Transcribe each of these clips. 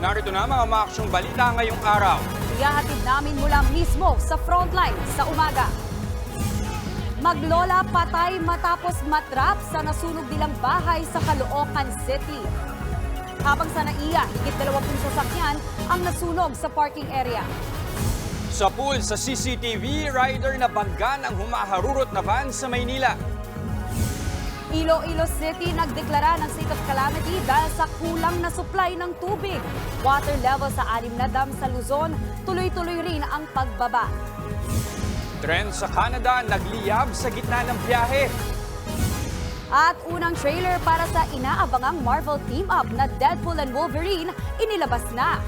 Narito na mga maaksyong balita ngayong araw. Iyahatid namin mula mismo sa frontline sa umaga. Maglola patay matapos matrap sa nasunog nilang bahay sa Caloocan City. Habang sa naiya, higit 20 sasakyan ang nasunog sa parking area. Sa pool sa CCTV, rider na banggan ang humaharurot na van sa Maynila. Iloilo City nagdeklara ng state of calamity dahil sa kulang na supply ng tubig. Water level sa anim na dam sa Luzon, tuloy-tuloy rin ang pagbaba. Trend sa Canada, nagliyab sa gitna ng biyahe. At unang trailer para sa inaabangang Marvel team-up na Deadpool and Wolverine inilabas na.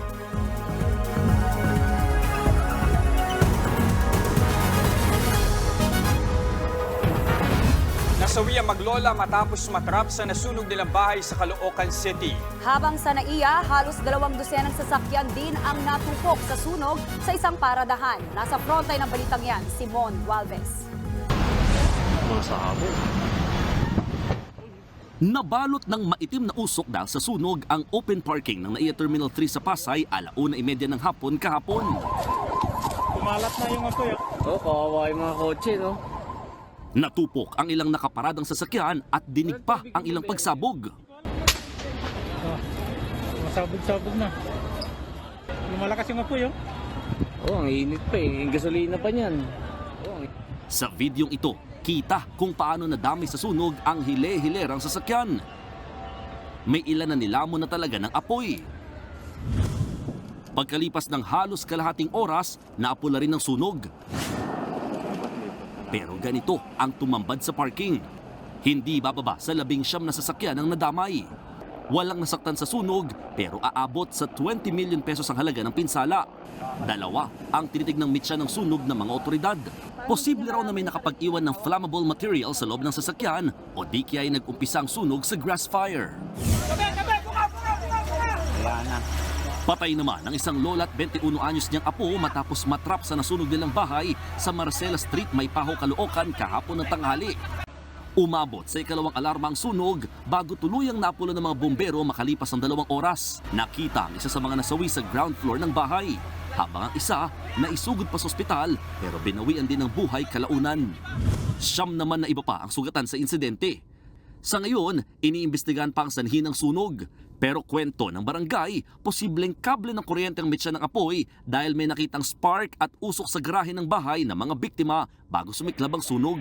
Nasawi ang maglola matapos matrap sa nasunog nilang bahay sa Caloocan City. Habang sa naiya, halos dalawang dosenang sasakyan din ang natupok sa sunog sa isang paradahan. Nasa frontline ng balitang yan, Simon Walves. Nabalot ng maitim na usok dahil sa sunog ang open parking ng NAIA Terminal 3 sa Pasay alauna imedya ng hapon kahapon. Kumalat na yung apoy. Oh, kawawa yung mga kotse, no? Natupok ang ilang nakaparadang sasakyan at dinig pa ang ilang pagsabog. Oh, masabog-sabog na. Lumalakas yung apoy, oh. Oh, ang init pa eh. Gasolina pa niyan. Oh, ang... Sa videong ito, kita kung paano nadami sa sunog ang hile-hilerang sasakyan. May ilan na nilamon na talaga ng apoy. Pagkalipas ng halos kalahating oras, naapula rin ng sunog. Pero ganito ang tumambad sa parking. Hindi bababa sa labing siyam na sasakyan ang nadamay. Walang nasaktan sa sunog pero aabot sa 20 million pesos ang halaga ng pinsala. Dalawa ang tinitignang mitya ng sunog ng mga otoridad. Posible raw na may nakapag-iwan ng flammable material sa loob ng sasakyan o di kaya ay nag-umpisa ang sunog sa grass fire. Patay naman ang isang lola at 21 anyos niyang apo matapos matrap sa nasunog nilang bahay sa Marcela Street, Maypaho, Caloocan kahapon ng tanghali. Umabot sa ikalawang alarma ang sunog bago tuluyang napula ng mga bombero makalipas ang dalawang oras. Nakita ang isa sa mga nasawi sa ground floor ng bahay. Habang ang isa na isugod pa sa ospital pero binawian din ng buhay kalaunan. Siyam naman na iba pa ang sugatan sa insidente. Sa ngayon, iniimbestigahan pa ang sanhi ng sunog. Pero kwento ng barangay, posibleng kable ng kuryente ang mitya ng apoy dahil may nakitang spark at usok sa garahe ng bahay ng mga biktima bago sumiklab ang sunog.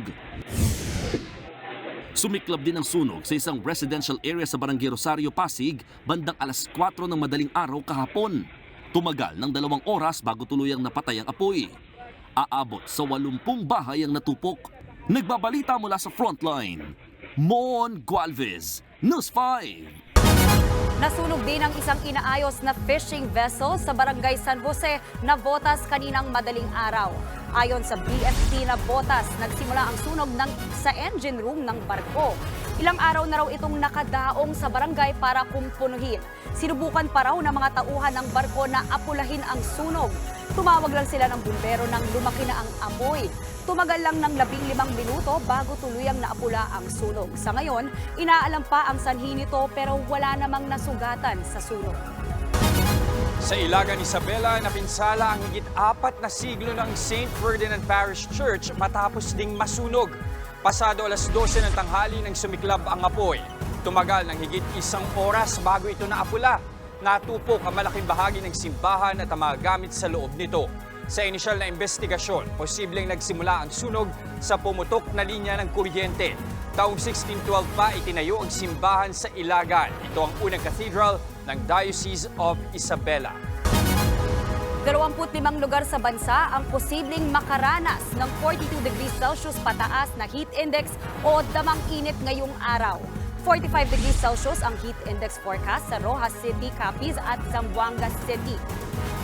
Sumiklab din ang sunog sa isang residential area sa Barangay Rosario, Pasig bandang alas 4 ng madaling araw kahapon. Tumagal ng dalawang oras bago tuluyang napatay ang apoy. Aabot sa 80 bahay ang natupok. Nagbabalita mula sa frontline. Mon Gualvez, News 5. Nasunog din ang isang inaayos na fishing vessel sa barangay San Jose na Botas kaninang madaling araw. Ayon sa BFP na Botas, nagsimula ang sunog ng, sa engine room ng barko. Ilang araw na raw itong nakadaong sa barangay para kumpunuhin. Sinubukan pa raw ng mga tauhan ng barko na apulahin ang sunog. Tumawag lang sila ng bumbero nang lumaki na ang apoy. Tumagal lang ng labing limang minuto bago tuluyang naapula ang sunog. Sa ngayon, inaalam pa ang sanhi nito pero wala namang nasugatan sa sunog. Sa Ilagan, Isabela, napinsala ang higit apat na siglo ng St. Ferdinand Parish Church matapos ding masunog. Pasado alas 12 ng tanghali nang sumiklab ang apoy. Tumagal ng higit isang oras bago ito naapula. Natupok ang malaking bahagi ng simbahan at ang mga gamit sa loob nito. Sa inisyal na investigasyon, posibleng nagsimula ang sunog sa pumutok na linya ng kuryente. Taong 1612 pa itinayo ang simbahan sa Ilagan. Ito ang unang cathedral ng Diocese of Isabela. 25 lugar sa bansa ang posibleng makaranas ng 42 degrees Celsius pataas na heat index o damang init ngayong araw. 45 degrees Celsius ang heat index forecast sa Rojas City, Capiz at Zamboanga City.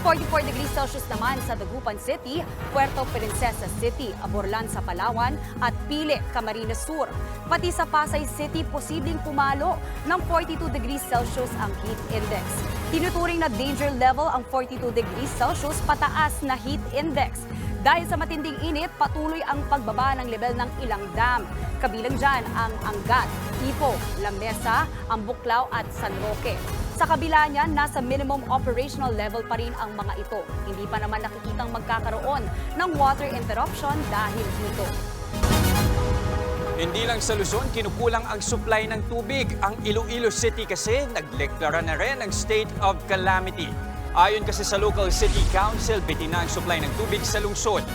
44 degrees Celsius naman sa Dagupan City, Puerto Princesa City, Aborlan sa Palawan at Pile, Camarines Sur. Pati sa Pasay City, posibleng pumalo ng 42 degrees Celsius ang heat index. Tinuturing na danger level ang 42 degrees Celsius pataas na heat index. Dahil sa matinding init, patuloy ang pagbaba ng level ng ilang dam. Kabilang dyan ang Angat, Ipo, Lamesa, Ambuklaw at San Roque. Sa kabila niyan, nasa minimum operational level pa rin ang mga ito. Hindi pa naman nakikitang magkakaroon ng water interruption dahil dito. Hindi lang sa Luzon, kinukulang ang supply ng tubig. Ang Iloilo City kasi nagdeklara na rin ng state of calamity. Ayon kasi sa local city council, bitin na ang supply ng tubig sa lungsod.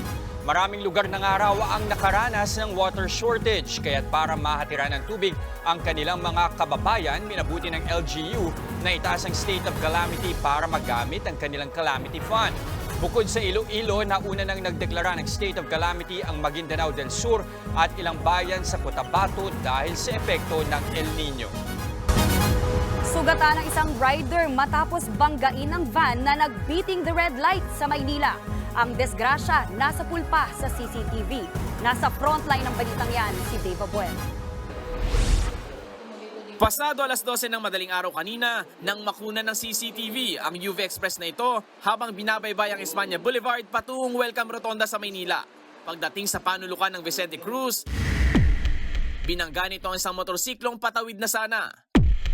Maraming lugar ng araw ang nakaranas ng water shortage, kaya't para mahatiran ng tubig ang kanilang mga kababayan, minabuti ng LGU na itaas ang state of calamity para magamit ang kanilang calamity fund. Bukod sa Iloilo, nauna nang nagdeklara ng state of calamity ang Maguindanao del Sur at ilang bayan sa Cotabato dahil sa epekto ng El Nino. Sugatan ng isang rider matapos banggain ng van na nagbeating the red light sa Maynila. Ang desgrasya nasa pulpa sa CCTV. Nasa frontline ng balitang yan si Dave Abuel. Pasado alas 12 ng madaling araw kanina nang makuna ng CCTV ang UV Express na ito habang binabaybay ang Espanya Boulevard patungong Welcome Rotonda sa Maynila. Pagdating sa panulukan ng Vicente Cruz, binangga nito ang isang motorsiklong patawid na sana.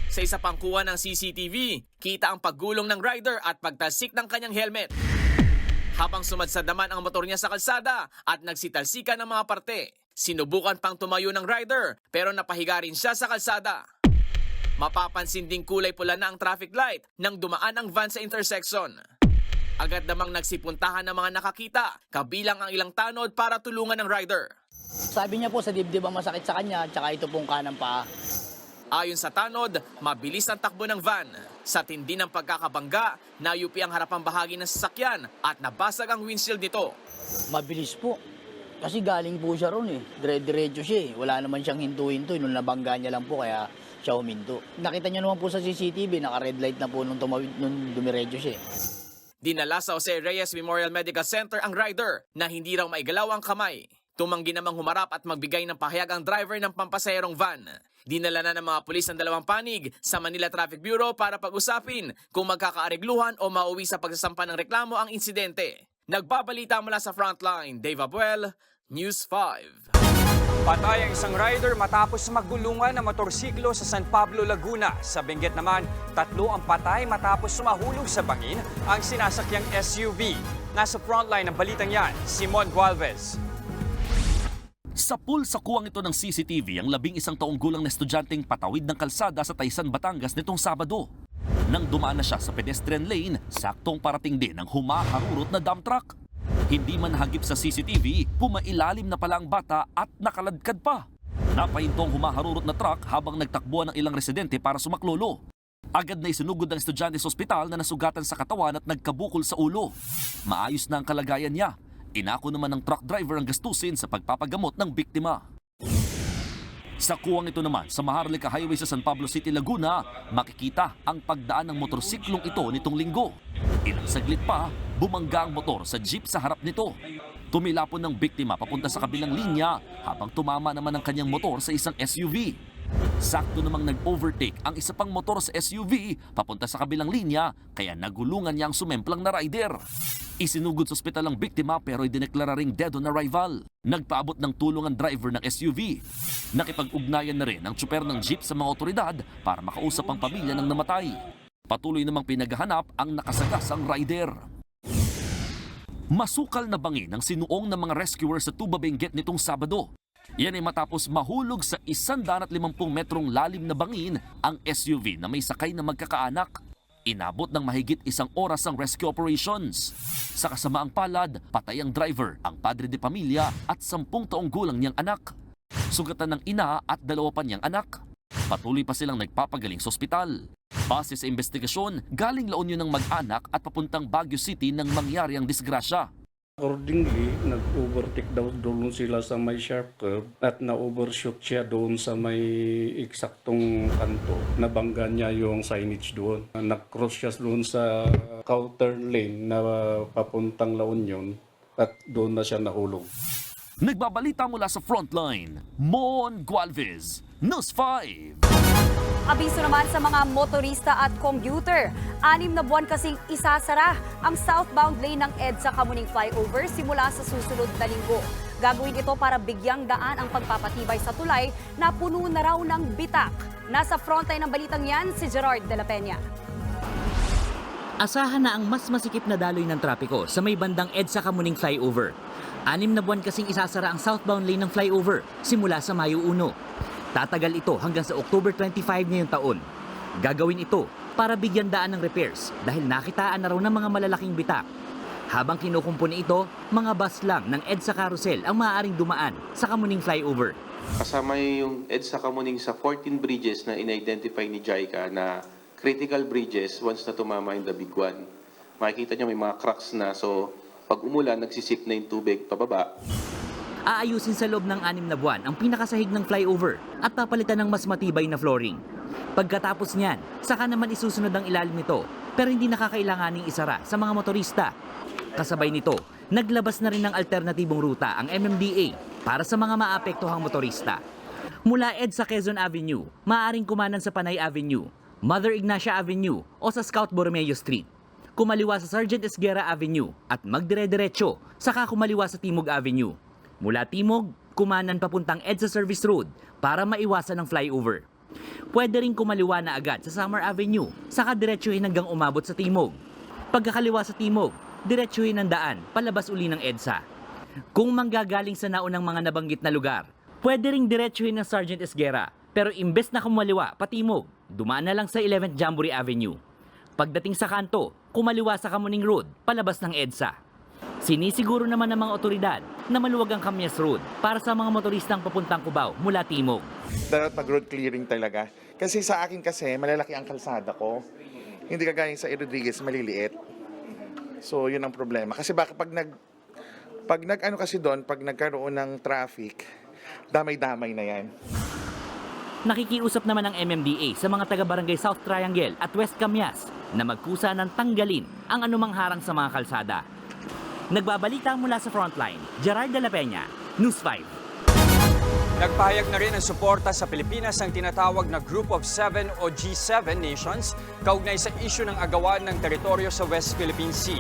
Sa isa pang kuha ng CCTV, kita ang paggulong ng rider at pagtalsik ng kanyang helmet. Habang sumadsad naman ang motor niya sa kalsada at nagsitalsikan ng mga parte, sinubukan pang tumayo ng rider pero napahiga rin siya sa kalsada. Mapapansin ding kulay pula na ang traffic light nang dumaan ang van sa intersection. Agad namang nagsipuntahan ng mga nakakita, kabilang ang ilang tanod para tulungan ng rider. Sabi niya po sa dibdib ang masakit sa kanya, tsaka ito pong kanang paa. Ayon sa tanod, mabilis ang takbo ng van. Sa tindi ng pagkakabangga, nayupi ang harapang bahagi ng sasakyan at nabasag ang windshield nito. Mabilis po. Kasi galing po siya ron eh. Dire-diretso siya eh. Wala naman siyang hinto-hinto. eh. Nung nabangga niya lang po, kaya siya huminto. Nakita niyo naman po sa CCTV, naka-red light na po nung, tumawid, nung dumiretso siya eh. Dinala sa Jose Reyes Memorial Medical Center ang rider na hindi raw maigalaw ang kamay. Tumanggi namang humarap at magbigay ng pahayag ang driver ng pampasaherong van. Dinala na ng mga pulis ang dalawang panig sa Manila Traffic Bureau para pag-usapin kung magkakaaregluhan o mauwi sa pagsasampa ng reklamo ang insidente. Nagbabalita mula sa Frontline, Dave Abuel, News 5. Patay ang isang rider matapos magulungan ng motorsiklo sa San Pablo, Laguna. Sa Benguet naman, tatlo ang patay matapos sumahulog sa bangin ang sinasakyang SUV. Nasa frontline ng balitang yan, Simon Gualvez. Sa pool sa kuwang ito ng CCTV ang labing isang taong gulang na estudyanteng patawid ng kalsada sa Taysan, Batangas nitong Sabado. Nang dumaan na siya sa pedestrian lane, saktong parating din ang humaharurot na dump truck. Hindi man nahagip sa CCTV, pumailalim na pala ang bata at nakaladkad pa. Napahintong humaharurot na truck habang nagtakbuhan ng ilang residente para sumaklolo. Agad na isinugod ng estudyante sa ospital na nasugatan sa katawan at nagkabukol sa ulo. Maayos na ang kalagayan niya. Inako naman ng truck driver ang gastusin sa pagpapagamot ng biktima. Sa kuwang ito naman, sa Maharlika Highway sa San Pablo City, Laguna, makikita ang pagdaan ng motorsiklong ito nitong linggo. Ilang saglit pa, bumangga ang motor sa jeep sa harap nito. Tumilapon ng biktima papunta sa kabilang linya habang tumama naman ang kanyang motor sa isang SUV. Sakto namang nag-overtake ang isa pang motor sa SUV papunta sa kabilang linya kaya nagulungan niya ang sumemplang na rider. Isinugod sa ospital ang biktima pero idineklara ring dead on arrival. Nagpaabot ng tulong ang driver ng SUV. Nakipag-ugnayan na rin ang tsuper ng jeep sa mga otoridad para makausap ang pamilya ng namatay. Patuloy namang pinaghahanap ang nakasagasang rider. Masukal na bangin ang sinuong ng mga rescuers sa Tuba Benguet nitong Sabado. Yan ay matapos mahulog sa 150 metrong lalim na bangin ang SUV na may sakay na magkakaanak. Inabot ng mahigit isang oras ang rescue operations. Sa kasamaang palad, patay ang driver, ang padre de pamilya at sampung taong gulang niyang anak. Sugatan ng ina at dalawa pa niyang anak. Patuloy pa silang nagpapagaling sa ospital. Base sa investigasyon, galing La Union ng mag-anak at papuntang Baguio City nang mangyari ang disgrasya. Accordingly, nag-overtake daw doon sila sa may sharp curve at na-overshoot siya doon sa may eksaktong kanto. Nabangga niya yung signage doon. Nag-cross siya doon sa counter lane na papuntang La Union at doon na siya nahulog. Nagbabalita mula sa frontline, Mon Gualvez, News 5. Abiso naman sa mga motorista at commuter. Anim na buwan kasing isasara ang southbound lane ng EDSA Kamuning Flyover simula sa susunod na linggo. Gagawin ito para bigyang daan ang pagpapatibay sa tulay na puno na raw ng bitak. Nasa frontline ng balitang yan si Gerard de la Peña. Asahan na ang mas masikip na daloy ng trapiko sa may bandang EDSA Kamuning Flyover. Anim na buwan kasing isasara ang southbound lane ng flyover simula sa Mayo 1. Tatagal ito hanggang sa October 25 ngayong taon. Gagawin ito para bigyan daan ng repairs dahil nakitaan na raw ng mga malalaking bitak. Habang kinukumpuni ito, mga bus lang ng EDSA Carousel ang maaaring dumaan sa Kamuning Flyover. Kasama yung EDSA Kamuning sa 14 bridges na in-identify ni JICA na critical bridges once na tumama yung one. Makikita nyo may mga cracks na so pag umulan, nagsisip na yung tubig pababa. Aayusin sa loob ng anim na buwan ang pinakasahig ng flyover at papalitan ng mas matibay na flooring. Pagkatapos niyan, saka naman isusunod ang ilalim nito pero hindi nakakailanganing isara sa mga motorista. Kasabay nito, naglabas na rin ng alternatibong ruta ang MMDA para sa mga maapektuhang motorista. Mula EDSA Quezon Avenue, maaaring kumanan sa Panay Avenue, Mother Ignacia Avenue o sa Scout Borromeo Street. Kumaliwa sa Sergeant Esguerra Avenue at magdire-diretso saka kumaliwa sa Timog Avenue. Mula Timog, kumanan papuntang EDSA Service Road para maiwasan ang flyover. Pwede rin kumaliwa na agad sa Summer Avenue, saka diretsuhin hanggang umabot sa Timog. Pagkakaliwa sa Timog, diretsuhin ang daan, palabas uli ng EDSA. Kung manggagaling sa naunang mga nabanggit na lugar, pwede ring diretsuhin ng Sergeant Esguerra, pero imbes na kumaliwa pa Timog, dumaan na lang sa 11th Jamboree Avenue. Pagdating sa kanto, kumaliwa sa Kamuning Road, palabas ng EDSA. Sinisiguro naman ng mga otoridad na maluwag ang Kamyas Road para sa mga motoristang papuntang Cubao mula Timog. dapat mag-road clearing talaga. Kasi sa akin kasi, malalaki ang kalsada ko. Hindi kagaya sa Rodriguez, maliliit. So, yun ang problema. Kasi baka pag nag, pag nag, ano kasi doon, pag nagkaroon ng traffic, damay-damay na yan. Nakikiusap naman ang MMDA sa mga taga-barangay South Triangle at West Camias na magkusa ng tanggalin ang anumang harang sa mga kalsada. Nagbabalita mula sa frontline, Gerard de la Peña, News 5. Nagpahayag na rin ang suporta sa Pilipinas ang tinatawag na Group of Seven o G7 nations kaugnay sa isyu ng agawan ng teritoryo sa West Philippine Sea.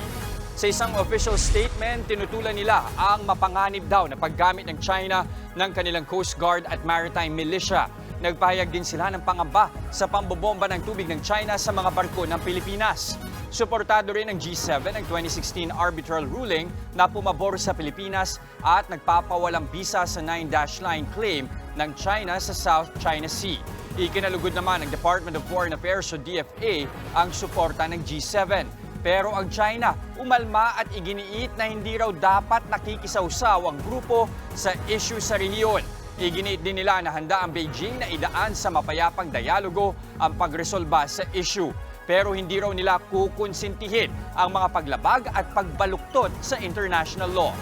Sa isang official statement, tinutulan nila ang mapanganib daw na paggamit ng China ng kanilang Coast Guard at Maritime Militia. Nagpahayag din sila ng pangamba sa pambobomba ng tubig ng China sa mga barko ng Pilipinas. Suportado rin ng G7 ang 2016 arbitral ruling na pumabor sa Pilipinas at nagpapawalang bisa sa 9-dash line claim ng China sa South China Sea. Ikinalugod naman ng Department of Foreign Affairs o DFA ang suporta ng G7. Pero ang China umalma at iginiit na hindi raw dapat nakikisawsaw ang grupo sa issue sa rehiyon. Iginiit din nila na handa ang Beijing na idaan sa mapayapang dialogo ang pagresolba sa issue. Pero hindi raw nila kukonsintihin ang mga paglabag at pagbaluktot sa international law.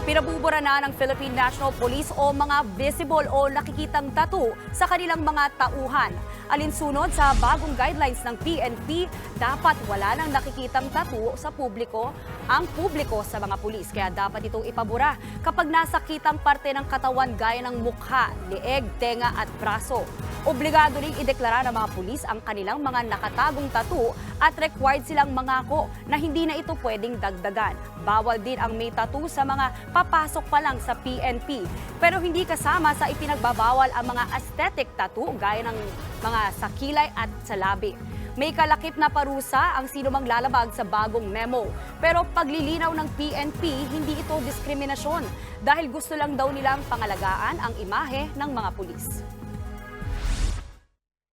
Pinabubura na ng Philippine National Police o mga visible o nakikitang tattoo sa kanilang mga tauhan. Alinsunod sa bagong guidelines ng PNP, dapat wala nang nakikitang tattoo sa publiko ang publiko sa mga pulis. Kaya dapat itong ipabura kapag nasa kitang parte ng katawan gaya ng mukha, leeg, tenga at braso. Obligado ring ideklara ng mga pulis ang kanilang mga nakatagong tattoo at required silang mangako na hindi na ito pwedeng dagdagan. Bawal din ang may tattoo sa mga papasok pa lang sa PNP. Pero hindi kasama sa ipinagbabawal ang mga aesthetic tattoo gaya ng mga sa kilay at sa labi. May kalakip na parusa ang sinumang lalabag sa bagong memo. Pero paglilinaw ng PNP, hindi ito diskriminasyon dahil gusto lang daw nilang pangalagaan ang imahe ng mga pulis.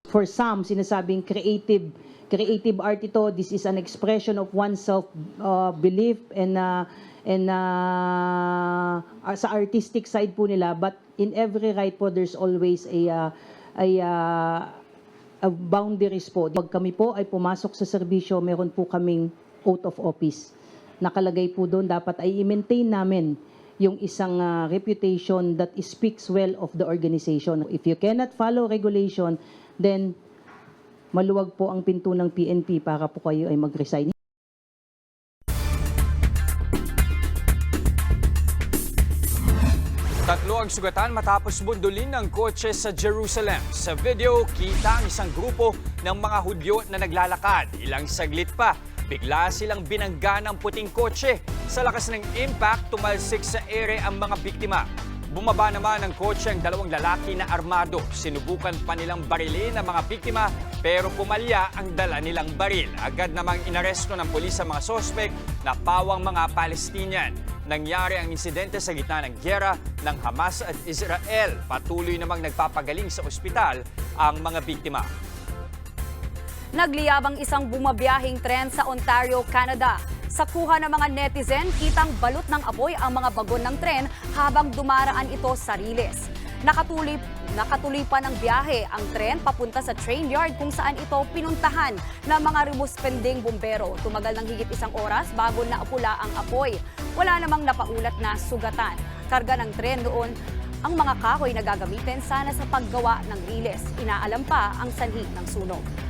For some sinasabing creative creative art ito. This is an expression of oneself uh, belief and uh, and uh, sa artistic side po nila. But in every right po there's always a uh, a uh, a boundaries po. Pag kami po ay pumasok sa serbisyo meron po kaming oath of office. Nakalagay po doon dapat ay i-maintain namin yung isang uh, reputation that speaks well of the organization. If you cannot follow regulation, then maluwag po ang pinto ng PNP para po kayo ay mag-resign. Tatlo ang sugatan matapos bundulin ng kotse sa Jerusalem. Sa video, kita ang isang grupo ng mga Hudyo na naglalakad. Ilang saglit pa, bigla silang binangga ng puting kotse. Sa lakas ng impact, tumalsik sa ere ang mga biktima. Bumaba naman ng kotse ang dalawang lalaki na armado. Sinubukan pa nilang barilin ang mga biktima pero pumalya ang dala nilang baril. Agad namang inaresto ng pulis ang mga sospek na pawang mga Palestinian. Nangyari ang insidente sa gitna ng gyera ng Hamas at Israel. Patuloy namang nagpapagaling sa ospital ang mga biktima. Nagliyabang isang bumabiyahing tren sa Ontario, Canada. Sa kuha ng mga netizen, kitang balot ng apoy ang mga bagon ng tren habang dumaraan ito sa Riles. Nakatuloy, nakatuloy pa ng biyahe ang tren papunta sa train yard kung saan ito pinuntahan ng mga rumuspending bumbero. Tumagal ng higit isang oras bago naapula ang apoy. Wala namang napaulat na sugatan. Karga ng tren noon ang mga kahoy na gagamitin sana sa paggawa ng riles. Inaalam pa ang sanhi ng sunog.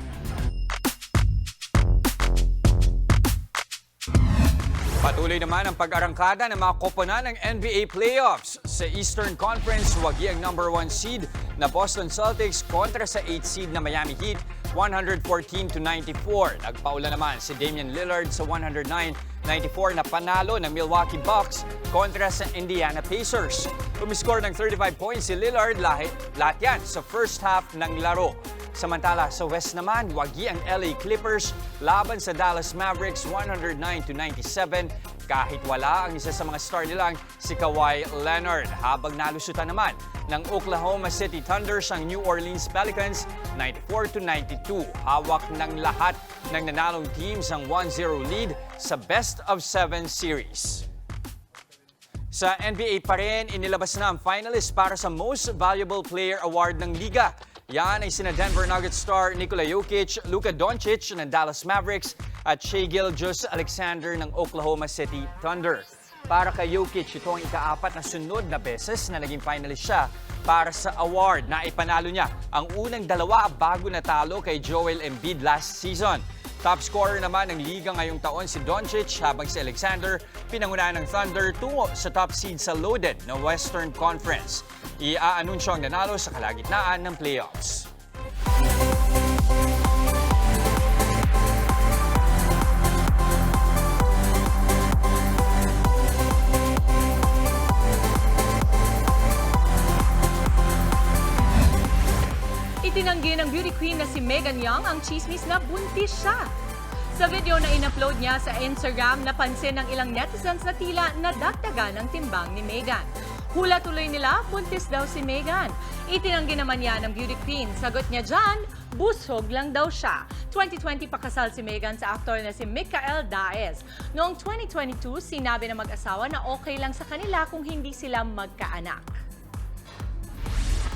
Patuloy naman ang pag-arangkada ng mga koponan ng NBA playoffs. Sa Eastern Conference, wagi ang number 1 seed na Boston Celtics kontra sa 8 seed na Miami Heat, 114 to 94. Nagpaula naman si Damian Lillard sa 109-94 na panalo ng Milwaukee Bucks kontra sa Indiana Pacers. Tumiskor ng 35 points si Lillard lahat, lahat yan sa first half ng laro. Samantala sa West naman, wagi ang LA Clippers laban sa Dallas Mavericks 109 to 97 kahit wala ang isa sa mga star nilang si Kawhi Leonard. Habang nalusutan naman ng Oklahoma City Thunders ang New Orleans Pelicans 94 to 92. Hawak ng lahat ng nanalong teams ang 1-0 lead sa best of 7 series. Sa NBA pa rin, inilabas na ang finalist para sa Most Valuable Player Award ng Liga. Yan ay sina Denver Nuggets star Nikola Jokic, Luka Doncic ng Dallas Mavericks at Shea Gilgeous Alexander ng Oklahoma City Thunder. Para kay Jokic, ito ang ikaapat na sunod na beses na naging finalist siya para sa award na ipanalo niya ang unang dalawa bago natalo kay Joel Embiid last season. Top scorer naman ng liga ngayong taon si Doncic habang si Alexander pinangunahan ng Thunder tungo sa top seed sa loaded na Western Conference. Iaanunsyo ang nanalo sa kalagitnaan ng playoffs. Itinanggi ng beauty queen na si Megan Young ang chismis na buntis siya. Sa video na in-upload niya sa Instagram, napansin ng ilang netizens na tila nadagdagan ng timbang ni Megan. Hula tuloy nila, buntis daw si Megan. Itinanggi naman niya ng beauty queen. Sagot niya dyan, busog lang daw siya. 2020 pakasal si Megan sa aktor na si Mikael Daes. Noong 2022, sinabi ng mag-asawa na okay lang sa kanila kung hindi sila magkaanak.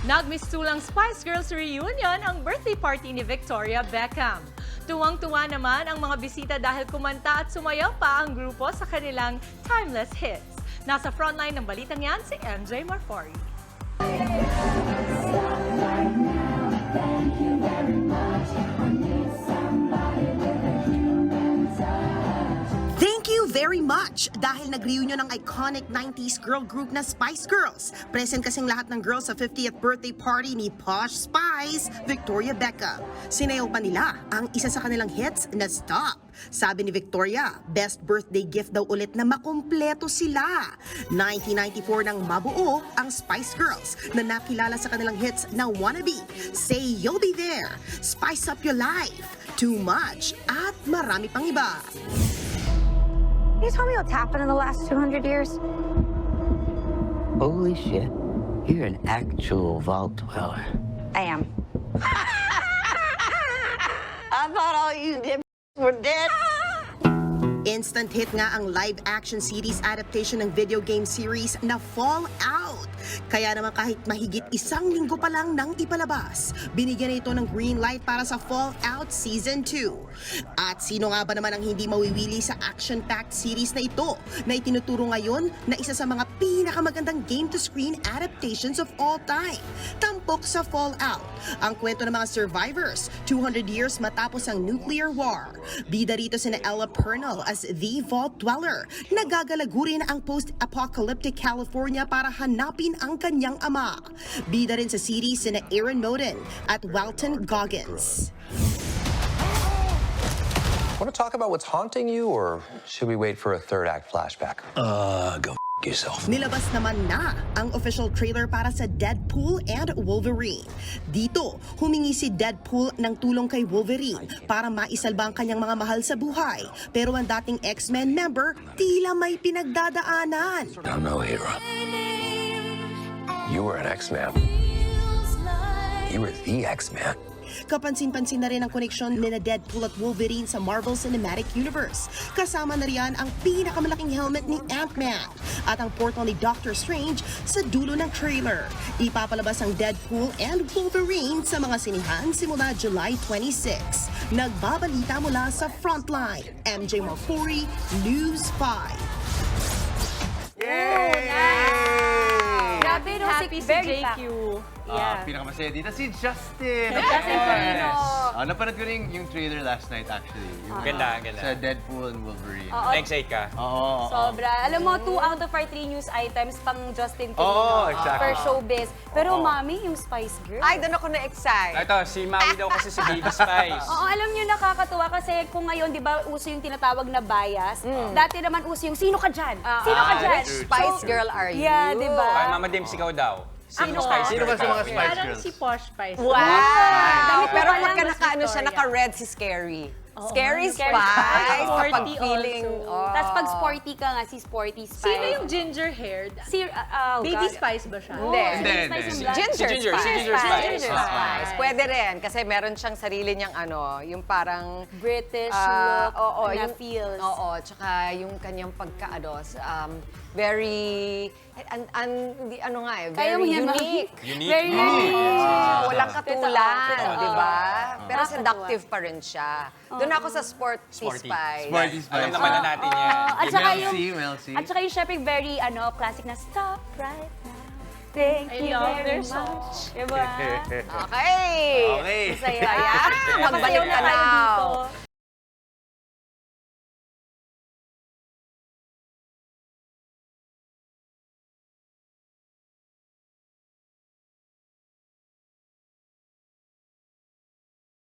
Nagmistulang Spice Girls reunion ang birthday party ni Victoria Beckham. Tuwang-tuwa naman ang mga bisita dahil kumanta at sumayaw pa ang grupo sa kanilang timeless hits. Nasa frontline ng balitang yan si MJ Marfori. Thank you very much dahil nag-reunion ang iconic 90s girl group na Spice Girls. Present kasing lahat ng girls sa 50th birthday party ni Posh Spice, Victoria Beckham. Sinayaw pa nila ang isa sa kanilang hits na Stop. Sabi ni Victoria, best birthday gift daw ulit na makumpleto sila. 1994 nang mabuo ang Spice Girls na nakilala sa kanilang hits na Wannabe, Say You'll Be There, Spice Up Your Life, Too Much, at marami pang iba. Can you tell me what's happened in the last 200 years? Holy shit. You're an actual vault dweller. I am. I thought all you did were dead. Instant hit nga ang live-action series adaptation ng video game series na Fallout. Kaya naman kahit mahigit isang linggo pa lang nang ipalabas, binigyan na ito ng green light para sa Fallout Season 2. At sino nga ba naman ang hindi mawiwili sa action-packed series na ito na itinuturo ngayon na isa sa mga pinakamagandang game-to-screen adaptations of all time? Tampok sa Fallout, ang kwento ng mga survivors 200 years matapos ang nuclear war. Bida rito sina Ella Purnell as the Vault Dweller. Nagagalagurin ang post-apocalyptic California para hanapin ang kanyang ama. Bida rin sa series sina Aaron Moden at Walton Goggins. Want to talk about what's haunting you, or should we wait for a third act flashback? Uh, go yourself. Nilabas naman na ang official trailer para sa Deadpool and Wolverine. Dito, humingi si Deadpool ng tulong kay Wolverine para maisalba ang kanyang mga mahal sa buhay. Pero ang dating X-Men member, tila may pinagdadaanan. I'm no hero. You were an X-Man. You were the X-Man. Kapansin-pansin na rin ang koneksyon ni na Deadpool at Wolverine sa Marvel Cinematic Universe. Kasama na riyan ang pinakamalaking helmet ni Ant-Man at ang portal ni Doctor Strange sa dulo ng trailer. Ipapalabas ang Deadpool and Wolverine sa mga sinihan simula July 26. Nagbabalita mula sa Frontline, MJ Marfori, News 5. Grabe, no? Happy si si very JQ. Yeah. pinakamasaya dito, si Justin. Justin Carino. Ah, napanood ko rin yung trailer last night actually. Yung, Ganda, ah, ganda. Sa Deadpool and Wolverine. Oo. Na-excite ka? Oo, oo. Sobra. Alam mo, two out of our three news items pang Justin Carino. Oo, exactly. Per showbiz. Pero mami, yung Spice Girl. Ay, doon ako na-excite. Ito, si Maui daw kasi si Baby Spice. Oo, alam niyo nakakatuwa kasi kung ngayon, di ba, uso yung tinatawag na bias. Mm. Dati naman uso yung, sino ka dyan? Sino ka Ah, dyan? which Spice Girl are you? Yeah, di ba? Ay, Mama Dims, ikaw daw. Sino Ako? Spice Sino ba sa mga? Spice Parang Girls? si Posh Spice. Wow! Damit mo Pero pa lang, pagka naka-ano siya, Victoria. naka-red si Scary. Oo, Scary Scary Spice. Spice. Kapag Sporty feeling... also. Oh. Tapos pag sporty ka nga, si Sporty Spice. Sino yung ginger-haired? Si, uh, oh, Baby God. Spice ba siya? Oo, Hindi. si Hindi, Baby Spice hindi. yung Si black. Ginger, Si Ginger, si Spice. Ginger Spice. Ginger Ah. Spice. Pwede rin. Kasi meron siyang sarili niyang ano, yung parang... British ah, look oo, na yung, feels. Oo, tsaka yung kanyang pagkaano, um, very... An, an, hindi, ano nga eh, Kaya very unique. Unique. Very no? unique. Oo, walang katulan, Totoo. di ba? Pero Nakakatuwa. seductive pa rin siya. Doon ako sa sporty, Sporty. spice. Sporty Spice. Alam naman na natin yan. Oo, at saka Mel yung, C, Mel C. at saka yung syempre very, ano, classic na Stop right now. Thank I you love very their much. Diba? Okay. Okay. Saya. Kaya, magbalik ka na. dito.